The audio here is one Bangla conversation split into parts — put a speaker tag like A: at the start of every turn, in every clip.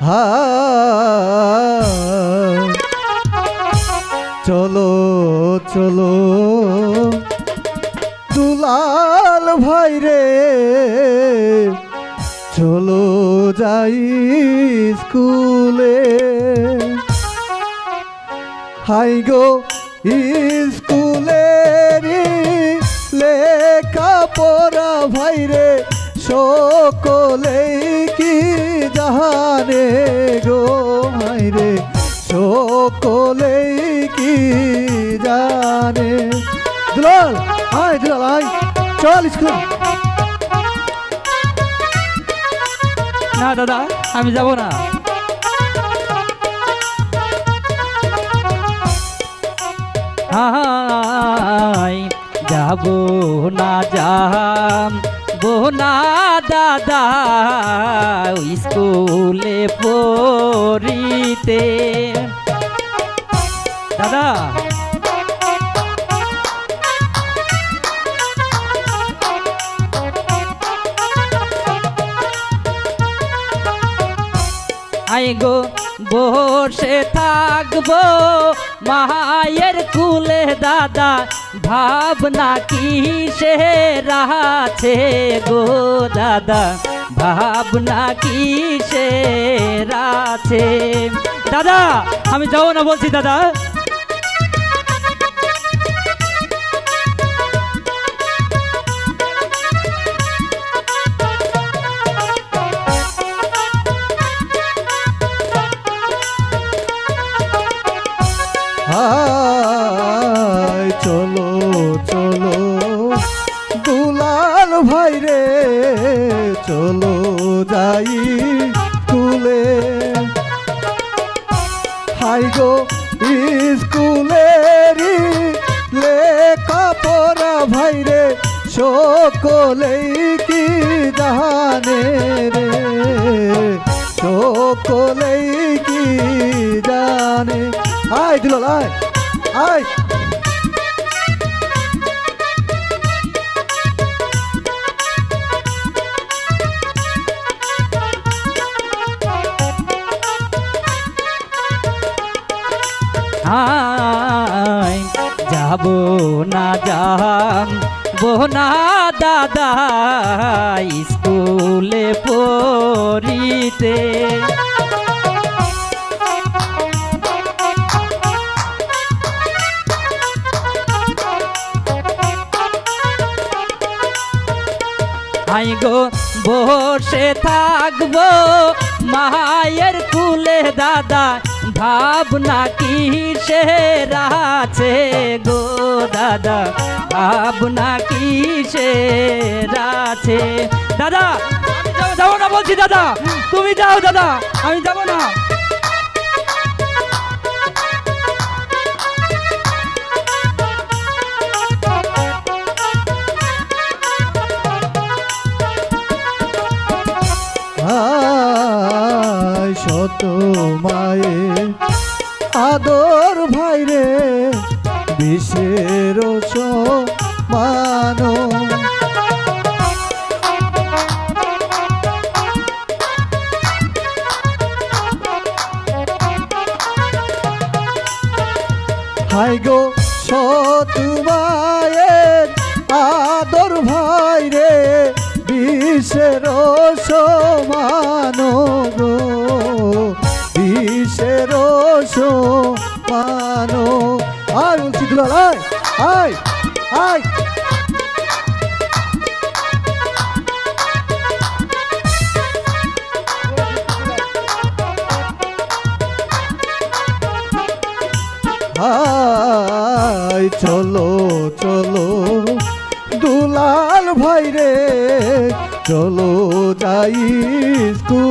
A: হা। চলো চলো। দুলাল ভাই রে। চলো যাই স্কুলে। হাই গো স্কুলের লেখা পড়া ভাই রে সকলেই সকলেই কি জানে? দুলাল, আয় দুলাল, আয়। চল স্কুল।
B: না, দাদা, আমি যাব না। হাই যাব না, যাম। বোনা দাদা। ওই স্কুলে পড়িতে। দাদা। গো বসে থাকব মায়ের কুলে দাদা। ভাবনা কি সে রাছে গো দাদা? ভাবনা কি সে রাছে? দাদা, আমি যাব না বলছি, দাদা।
A: চলো চলো। দুলাল ভাই রে, চলো যাই স্কুলে। হাই গো, স্কুলেরই লেখা পড়া ভাই রে, সকলেই কি জানে রে? সকলেই কি জানে? আয় দুলাল, আয় আয়।
B: হাই যাব না যাম বোনা দাদা স্কুলে পড়িতে। আই গো, বসে থাকব মায়ের কুলে দাদা ভাবনা কি সে রাছে গো দাদা? ভাবনা কি সে রাছে দাদা যাবো- না বলছি দাদা। তুমি যাও দাদা, আমি যাব না।
A: শত মায়ে আদর ভাই রে বিশ্বের মানো হাই গো শত মায়ের আদর ভাই রে বিশ্বের সমান গো। দুলাল আয় আয় আয় হাই চলো চলো। দুলাল ভাই রে চলো যাই স্কুলে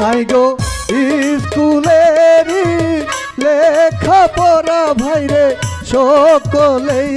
A: হাই গো? স্কুলেরই লেখা পড়া ভাইরে সকলেই